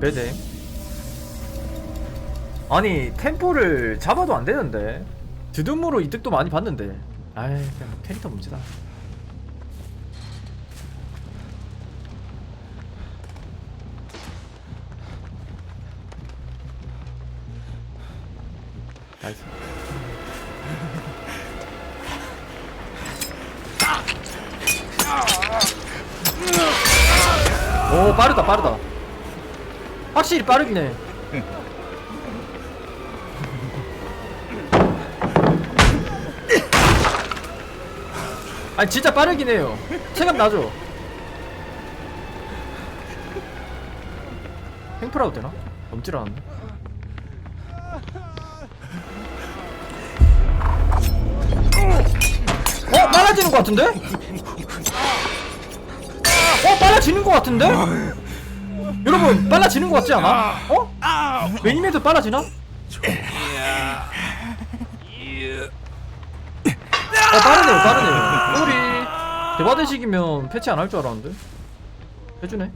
배대 아니 템포를 잡아도 안 되는데. 드듬으로 이득도 많이 봤는데. 아이 그냥 캐릭터 문제다. 나이스. 오 빠르다 빠르다 확실히 빠르긴 해 아니 진짜 빠르긴 해요 체감 나죠 횡프라도 되나? 넘질 않았네 어? 빨라지는 것 같은데? 어? 빨라지는 것 같은데? 여러분 빨라지는 것 같지 않아? 어? 매니메이트 빨라지나? 어 빠르네요 빠르네요. 우리 대바대식이면 패치 안 할 줄 알았는데. 해주네.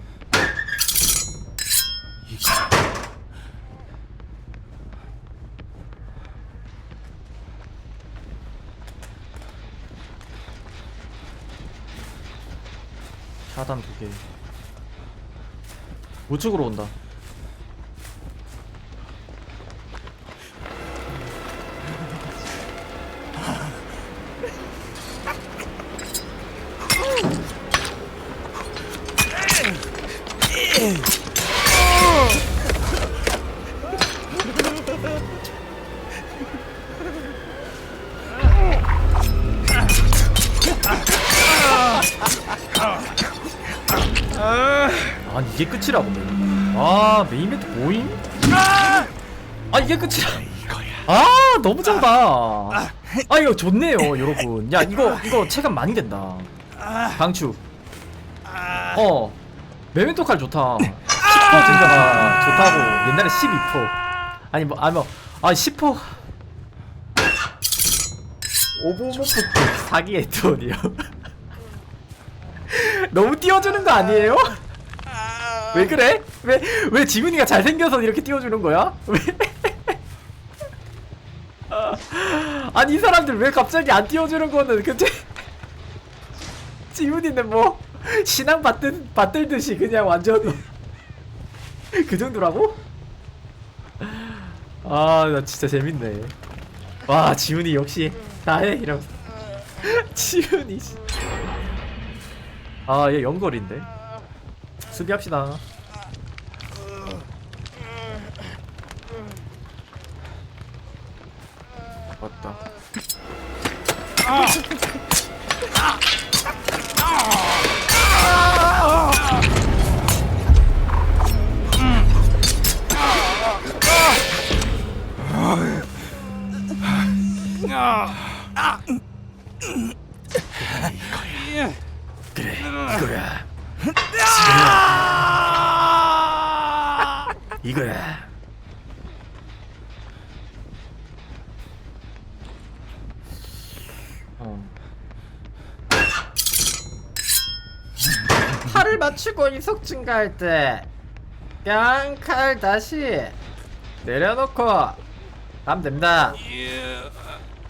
차단 두개 우측으로 온다. 아니 이게 끝이라고 이게 끝이라 아 너무 작다 아 이거 좋네요 여러분. 야 이거 이거 체감 많이 된다. 강추. 어 메멘토 칼 좋다. 10% 증가가 좋다고. 옛날에 12% 아니 뭐 아니 뭐아 10% 오버워프 사기의 돈이요. 너무 띄워주는 거 아니에요? 왜 그래? 왜, 왜 지훈이가 잘생겨서 이렇게 띄워주는 거야? 왜? 아니 이 사람들 왜 갑자기 안 띄워주는 거는 근데 지훈이는 뭐 신앙 받들, 받들듯이 그냥 완전 그 정도라고? 아 나 진짜 재밌네. 와 지훈이 역시 나해 이러면서 지훈이. 아얘 연거리인데? 수비합시다 이거야! 이거야. 어. 팔을 맞추고 이속 증가할 때 깡칼 다시 내려놓고 하면 됩니다.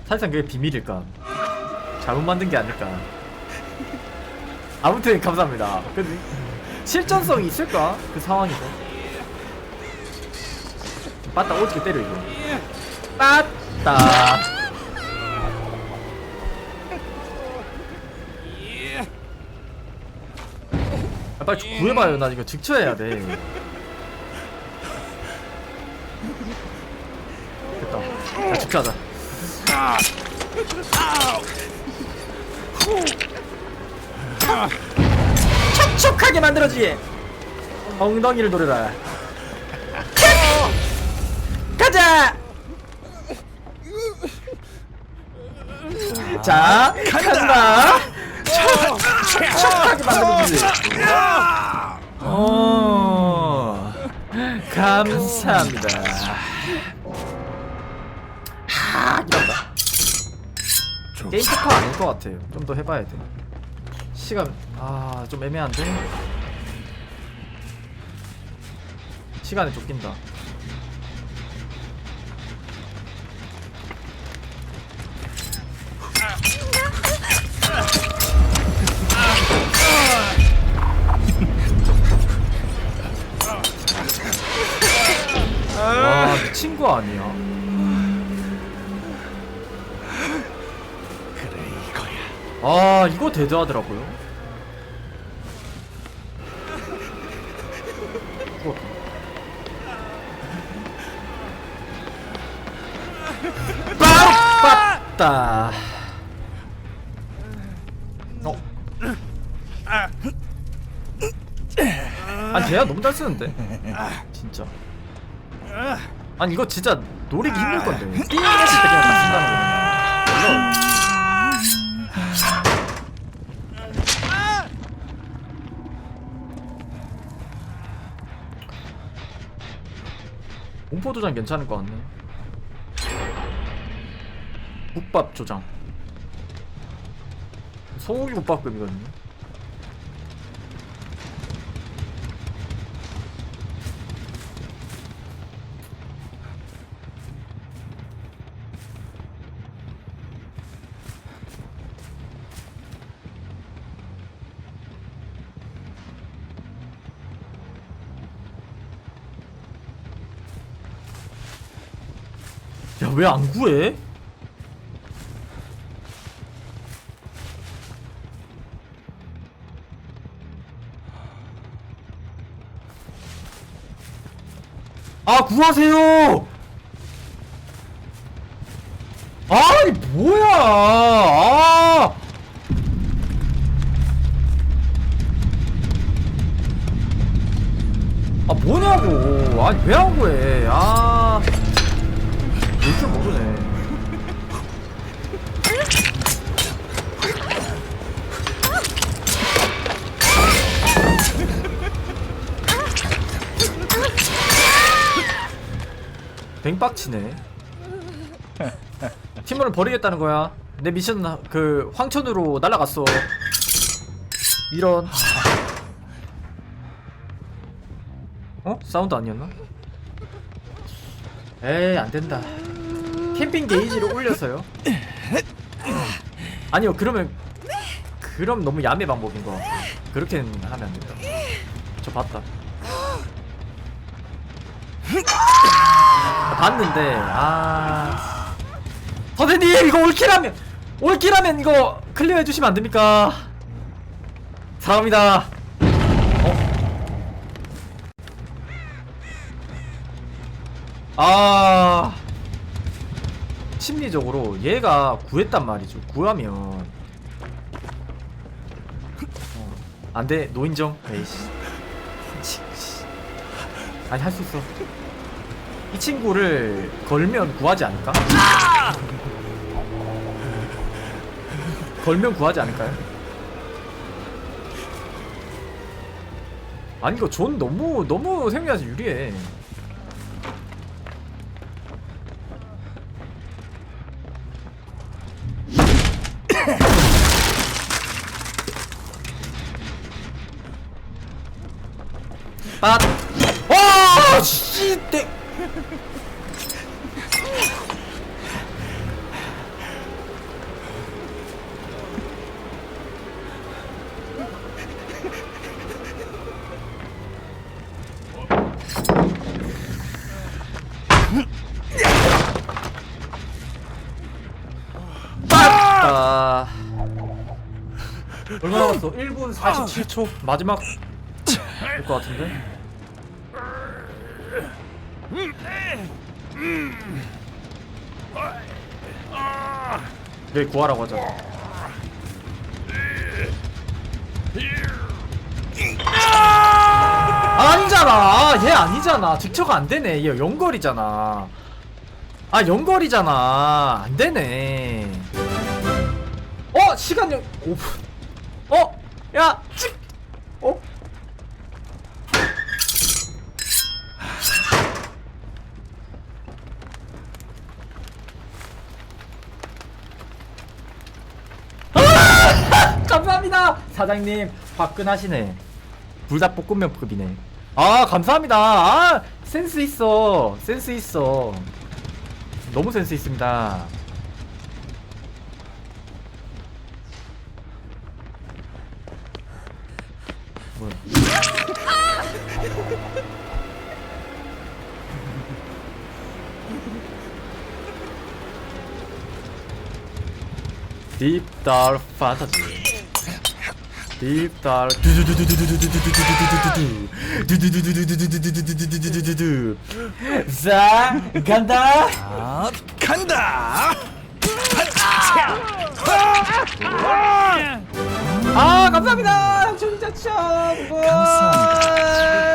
사실상 그게 비밀일까? 잘못 만든 게 아닐까 아무튼 감사합니다. 근데 실전성이 있을까? 그 상황에서? 빠따 오지게 때려 이거? 빠따. 아, 빨리 좀 구해봐요. 나 이거 직처해야 돼. 됐다. 야 직처하자 촉촉하게 만들어주기 엉덩이를 노려라. 가자! 자 간다. 촉촉하게 만들어주지. 어 감사합니다. 하 이런다 게임 특화 아닐 것 같아요. 좀 더 해봐야 돼 시간. 아좀 애매한데? 시간에 쫓긴다. 와 미친 거 아니야. 그래 이거야. 아 이거 대드하더라고요 죽었다 빠빠 어? 아니 쟤야 너무 잘 쓰는데 진짜 아니 이거 진짜 노리기 힘들 건데 띵 했을 때 그냥 다 쓴다는 거잖아 공포 도장 괜찮을 것 같네. 국밥 조장. 소고기 국밥급이거든요. 야, 왜 안 구해? 구하세요! 아니, 뭐야! 아! 아, 뭐냐고! 아니, 왜안 구해? 아. 볼줄 모르네. 뱅빡치네. 팀원을 버리겠다는 거야. 내 미션 그 황천으로 날아갔어. 이런. 어? 사운드 아니었나? 에이 안 된다. 캠핑 게이지를 올려서요. 아니요 그러면 그럼 너무 야매 방법인 거 그렇게는 하면 안 된다. 저 봤다. 아, 봤는데 아 선생님 이거 올킬하면 올킬하면 이거 클리어 해주시면 안 됩니까? 사랑합니다. 아 심리적으로 얘가 구했단 말이죠 구하면 어. 안돼 노인정 에이씨. 아니 할 수 있어 이 친구를 걸면 구하지 않을까? 걸면 구하지 않을까요? 아니 이거 존 너무 너무 생각하지 유리해 빠. 와, 씨, 땡. 빠. 얼마 남았어? 1분 47초 마지막 될 것 같은데? 여기 구하라고 하자. 아니잖아. 얘 아니잖아. 직처가 안 되네. 얘 연거리잖아. 아 연거리잖아. 안 되네. 어 시간 연 5분. 어? 야, 찍. 어? 감사합니다! 사장님 화끈하시네. 불닭볶음면급이네. 아 감사합니다. 아 센스 있어. 센스 있어. 너무 센스 있습니다 Dark Fantasy Deep Dark 자 간다 아, 간다. 아 감사합니다 청자천 감사합니다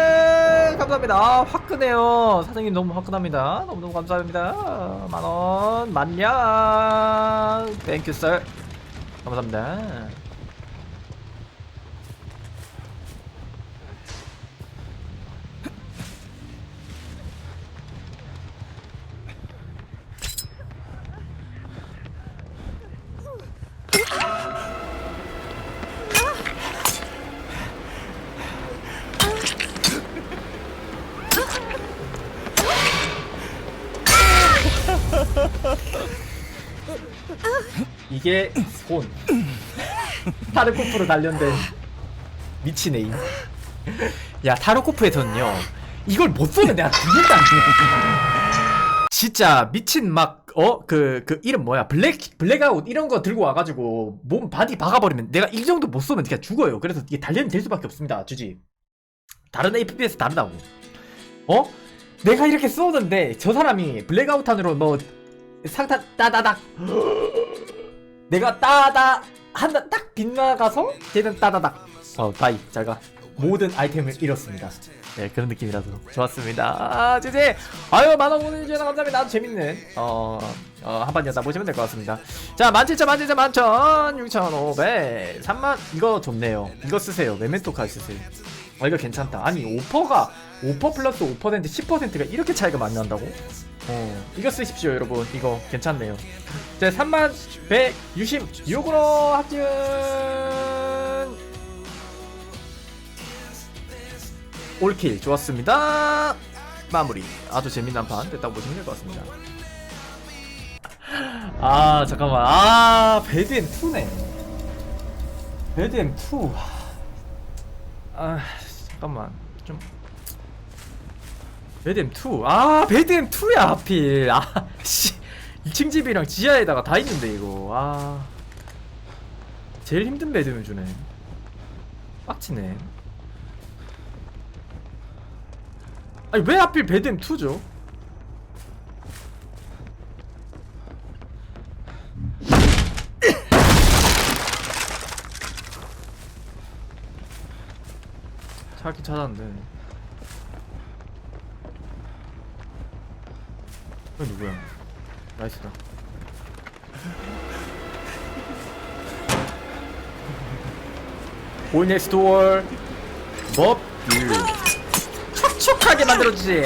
감사합니다. 아, 화끈해요. 사장님 너무 화끈합니다. 너무너무 감사합니다. 만원 만냥. 땡큐 썰 감사합니다 이게 손 타르코프로 단련된 미친 에임 야 타르코프에서는요. 이걸 못 쏘면 내가 죽는다 진짜 미친 막 어? 그그 이름 뭐야? 블랙 블랙아웃 이런 거 들고 와가지고 몸 바디 박아버리면 내가 이 정도 못 쏘면 그냥 죽어요. 그래서 이게 단련이 될 수밖에 없습니다 주지. 다른 FPS 다르다고. 어? 내가 이렇게 쏘는데 저 사람이 블랙아웃 안으로 뭐 상탄 따다닥 내가 따다 한다 딱 빗나가서 걔는 따다닥. 어 바이. 잘가. 모든 아이템을 잃었습니다. 네 그런 느낌이라서. 좋았습니다. 아 제제 아유 만원 보내주셔서 감사합니다. 아주 재밌는 어, 어 한판이었다 보시면 될 것 같습니다. 자 만칠천 만칠천 만천. 육천오백. 삼만. 이거 좋네요. 이거 쓰세요. 메멘토 카드 쓰세요. 아 이거 괜찮다. 아니 오퍼가 5% 플러스 5% 10%가 이렇게 차이가 많이 난다고? 어 이거 쓰십시오 여러분. 이거 괜찮네요. 자 3만 166으로 합준 올킬. 좋았습니다. 마무리. 아주 재미난 판 됐다고 보시면 될 것 같습니다. 아 잠깐만. 아 배드엠2네. 배드엠2 아 잠깐만. 좀 배드엠 2 아 배드엠 2야 하필. 아 씨. 2층 집이랑 지하에다가 다 있는데 이거. 아. 제일 힘든 배드엠 주네. 빡치네. 아니 왜 하필 배드엠 2죠? 찾긴 찾았는데 이거 누구야? 나이스다. 보이넥스 도어 법뷰 촉촉하게 만들어주지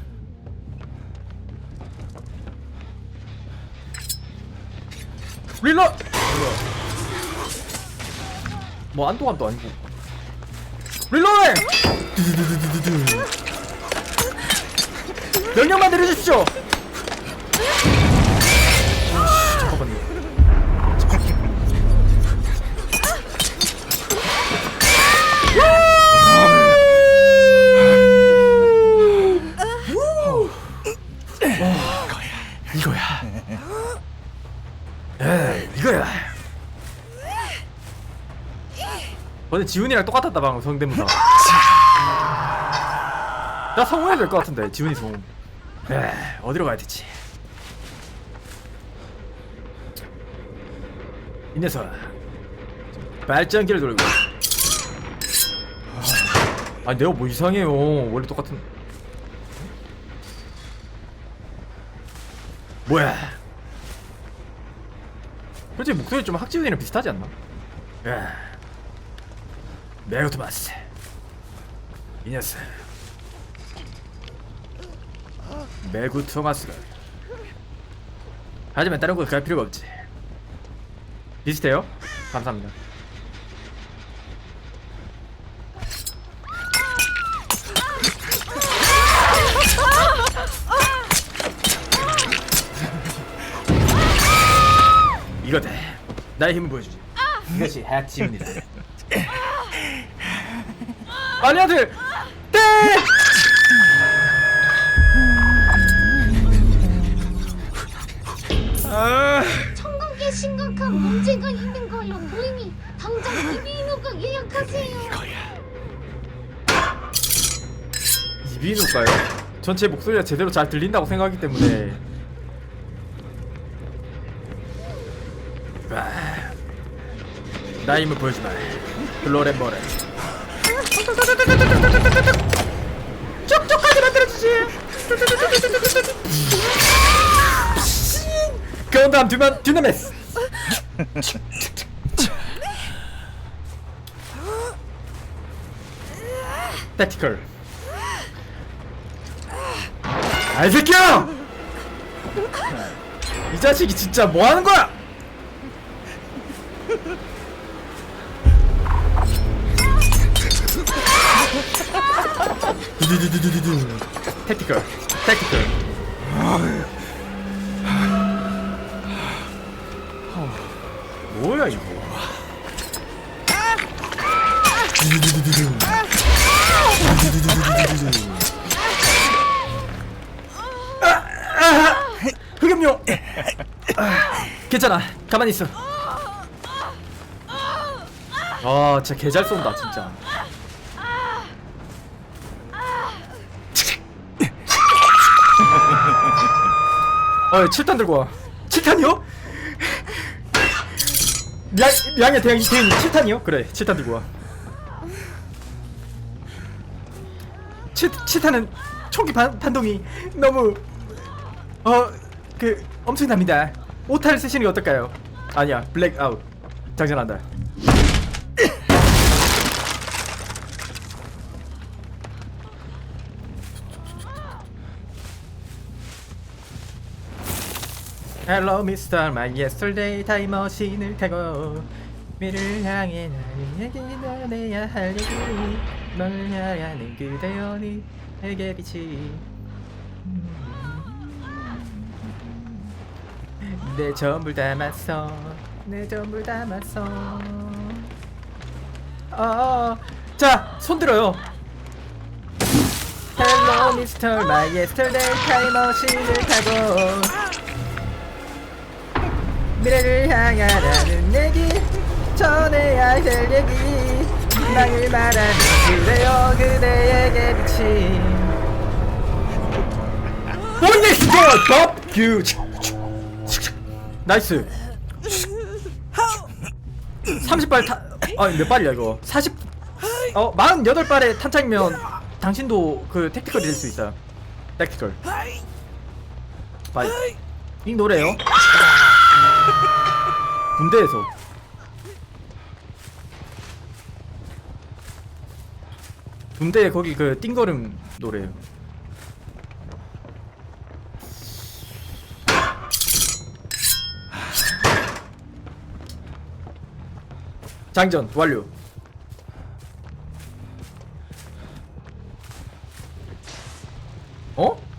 릴러! 뭐 안동함도 아니고. 릴러해! 명령만 내려주십시오 근데 지훈이랑 똑같았다 방금 성대모사. 나 성우해야 될 것 같은데 지훈이 성우 에 어디로 가야 되지. 이 녀석. 발전기를 돌리고. 아 내가 뭐 이상해요. 원래 똑같은. 뭐야? 솔직히 목소리 좀 학지훈이랑 비슷하지 않나? 에. 메로토마스. 이 녀석. 메구 토마스가 하지만 다른 걸 그럴 필요가 없지. 비슷해요? 감사합니다. 이거다. 나의 힘을 보여주지. 이것이 핵심입니다. 마리아들 때 아, 청강계 심각한 문제가 있는 걸로 보이니 당장 이비인후과 예약하세요. 이비인후과요? 전체 목소리가 제대로 잘 들린다고 생각하기 때문에. 아, 나임을 보여주마. 글로렌버렌. 쪽쪽까지 만들어주지. 그건 다음 듀만 듀나메스. 택티컬. 아이 새끼야! 이 자식이 진짜 뭐 하는 거야? 두두두두두두. 택티컬, 택티컬. 뭐야 이거? 두두두두두. 두두두두두두. 흑염료. 괜찮아. 가만히 있어. 아, 진짜 개잘 쏜다, 진짜. 어, 7탄 들고 와. 7탄이요? 양, 양의 대양이 대인 7탄이요? 그래, 7탄 들고 와. 7, 7탄은 총기 반, 반동이 너무, 어, 그, 엄청납니다. 5탄을 쓰시는 게 어떨까요? 아니야, 블랙아웃. 장전한다. Hello, Mr. My Yesterday 타임머신을 타고 미를 향해 나는 얘기나 내야 할 얘기 널 향하는 그대여 내게 빛이 내 전부 담았어 내 전부 담았어 아, 자, 손 들어요 Hello, Mr. My Yesterday 타임머신을 타고 미래를 향하라는 얘기 전해야 할 얘기. 희망을 말하는 그대여 그대에게 비친. What 더큐 나이스. 30발 타.. 어, 아몇 발이야 이거? 40.. 어 48발의 탄창이면 당신도 그 택티컬이 될 수 있다. 택티컬 바이 이 노래요? 군대에서. 군대에 거기 그 띵거름 노래예요. 장전 완료. 어?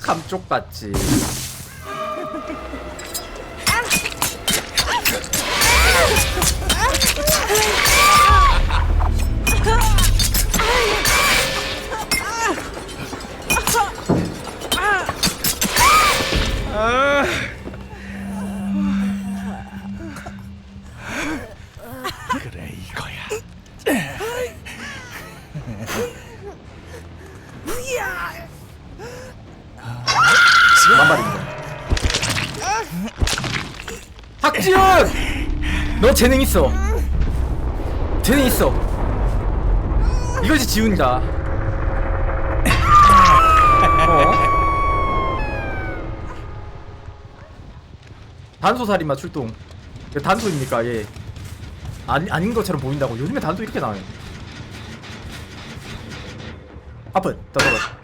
감쪽 같지 재능 있어. 재능 있어. 이것이 지훈이다 어? 단소살인마 출동. 이거 단소입니까? 예. 아니, 아닌 것처럼 보인다고. 요즘에 단소 이렇게 나와요. 아픈. 더더더. 나와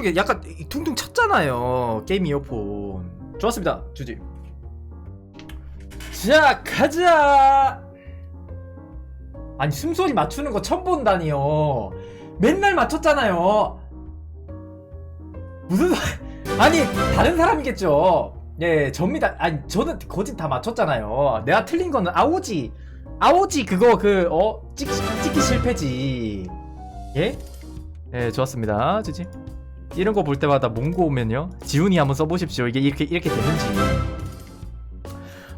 오른쪽에 약간 이- 퉁퉁 쳤잖아요 게임 이어폰. 좋았습니다 주지. 자 가자! 아니 숨소리 맞추는 거 처음 본다니요. 맨날 맞췄잖아요. 무슨 소- 아니 다른 사람이겠죠. 예 접니다. 아니 저는 거짓 다 맞췄잖아요. 내가 틀린 거는 아오지. 아오지 그거 그어? 찍기, 찍기 실패지. 예? 예 좋았습니다 주지 이런 거 볼 때마다 몽고 오면요. 지훈이 한번 써보십시오. 이게 이렇게 이렇게 되는지.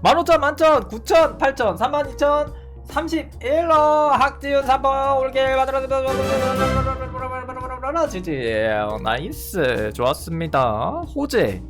15,000 만천 9,000 8,000 32,000 31로 학지훈 3번 올게. 만들어 지지 나이스. 좋았습니다. 호재